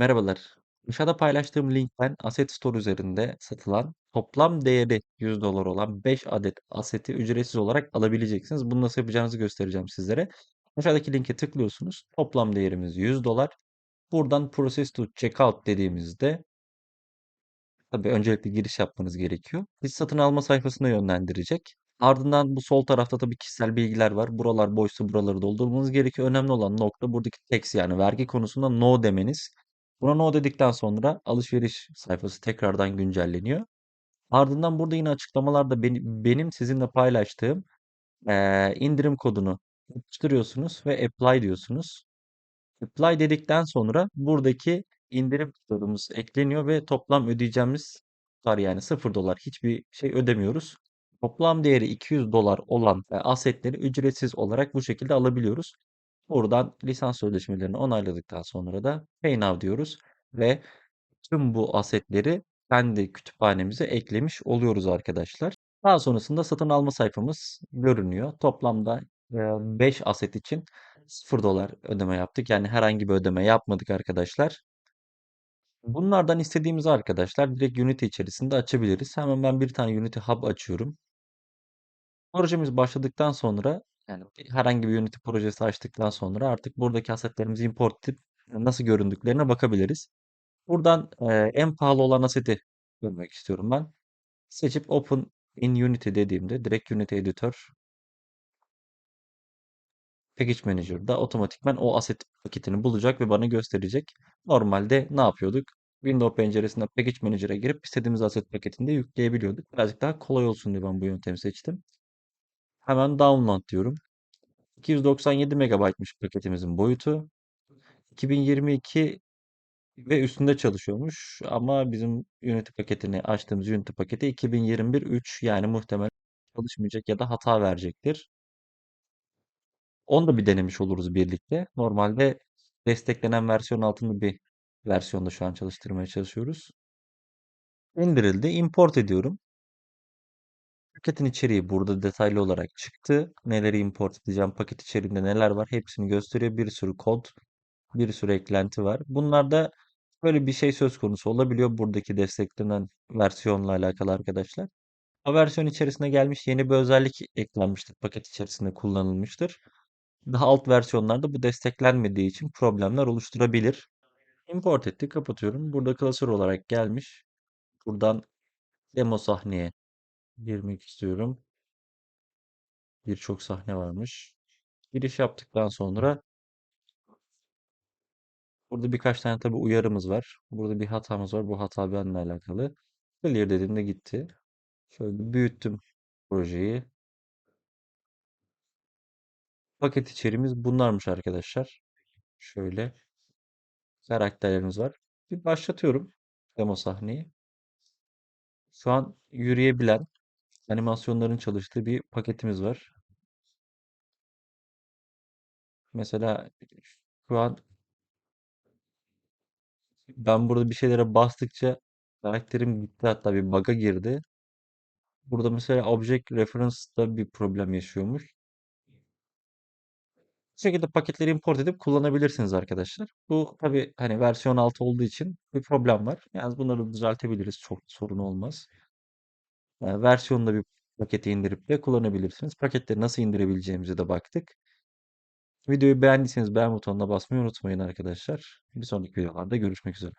Merhabalar. Aşağıda paylaştığım linkten Asset Store üzerinde satılan toplam değeri $100 olan 5 adet aseti ücretsiz olarak alabileceksiniz. Bunu nasıl yapacağınızı göstereceğim sizlere. Aşağıdaki linke tıklıyorsunuz. Toplam değerimiz $100. Buradan Process to Checkout dediğimizde tabii öncelikle giriş yapmanız gerekiyor. Biz satın alma sayfasına yönlendirecek. Ardından bu sol tarafta tabii kişisel bilgiler var. Buralar boşsa buraları doldurmanız gerekiyor. Önemli olan nokta buradaki tax yani vergi konusunda no demeniz. Buna no dedikten sonra alışveriş sayfası tekrardan güncelleniyor. Ardından burada yine açıklamalarda benim, sizinle paylaştığım indirim kodunu yapıştırıyorsunuz ve apply diyorsunuz. Apply dedikten sonra buradaki indirim kodumuz ekleniyor ve toplam ödeyeceğimiz tutar yani 0 dolar hiçbir şey ödemiyoruz. Toplam değeri 200 dolar olan asetleri ücretsiz olarak bu şekilde alabiliyoruz. Buradan lisans sözleşmelerini onayladıktan sonra da Pay diyoruz ve tüm bu asetleri kendi kütüphanemize eklemiş oluyoruz arkadaşlar. Daha sonrasında satın alma sayfamız görünüyor. Toplamda 5 aset için 0 dolar ödeme yaptık. Yani herhangi bir ödeme yapmadık arkadaşlar. Bunlardan istediğimiz arkadaşlar direkt Unity içerisinde açabiliriz. Hemen ben bir tane Unity Hub açıyorum. Projemiz başladıktan sonra yani herhangi bir Unity projesi açtıktan sonra artık buradaki asetlerimizi import edip nasıl göründüklerine bakabiliriz. Buradan e, en pahalı olan aseti görmek istiyorum ben. Seçip Open in Unity dediğimde direkt Unity Editor Package Manager'da otomatikman o aset paketini bulacak ve bana gösterecek. Normalde ne yapıyorduk? Windows penceresinden Package Manager'a girip istediğimiz aset paketini de yükleyebiliyorduk. Birazcık daha kolay olsun diye ben bu yöntemi seçtim. Hemen download diyorum. 297 MB'mış paketimizin boyutu. 2022 ve üstünde çalışıyormuş ama bizim Unity paketini açtığımız Unity paketi 2021 3 yani muhtemelen çalışmayacak ya da hata verecektir. Onu da bir denemiş oluruz birlikte. Normalde desteklenen versiyon altında bir versiyonda şu an çalıştırmaya çalışıyoruz. İndirildi. Import ediyorum. Paketin içeriği burada detaylı olarak çıktı. Neleri import edeceğim, paket içeriğinde neler var hepsini gösteriyor. Bir sürü kod, bir sürü eklenti var. Bunlarda böyle bir şey söz konusu olabiliyor buradaki desteklenen versiyonla alakalı arkadaşlar. O versiyon içerisine gelmiş yeni bir özellik eklenmiştir. Paket içerisinde kullanılmıştır. Daha alt versiyonlarda bu desteklenmediği için problemler oluşturabilir. Import ettik, kapatıyorum. Burada klasör olarak gelmiş. Buradan demo sahneye girmek istiyorum. Birçok sahne varmış. Giriş yaptıktan sonra burada birkaç tane tabi uyarımız var. Burada bir hatamız var. Bu hata benimle alakalı. Clear dediğimde gitti. Şöyle büyüttüm projeyi. Paket içeriğimiz bunlarmış arkadaşlar. Şöyle karakterlerimiz var. Bir başlatıyorum demo sahneyi. Şu an yürüyebilen animasyonların çalıştığı bir paketimiz var. Mesela şu an ben burada bir şeylere bastıkça karakterim gitti hatta bir bug'a girdi. Burada mesela Object Reference'da bir problem yaşıyormuş. Bu şekilde paketleri import edip kullanabilirsiniz arkadaşlar. Bu tabi hani versiyon 6 olduğu için bir problem var. Yani bunları düzeltebiliriz. Çok sorun olmaz. Yani versiyonda bir paketi indirip de kullanabilirsiniz. Paketleri nasıl indirebileceğimize de baktık. Videoyu beğendiyseniz beğen butonuna basmayı unutmayın arkadaşlar. Bir sonraki videolarda görüşmek üzere.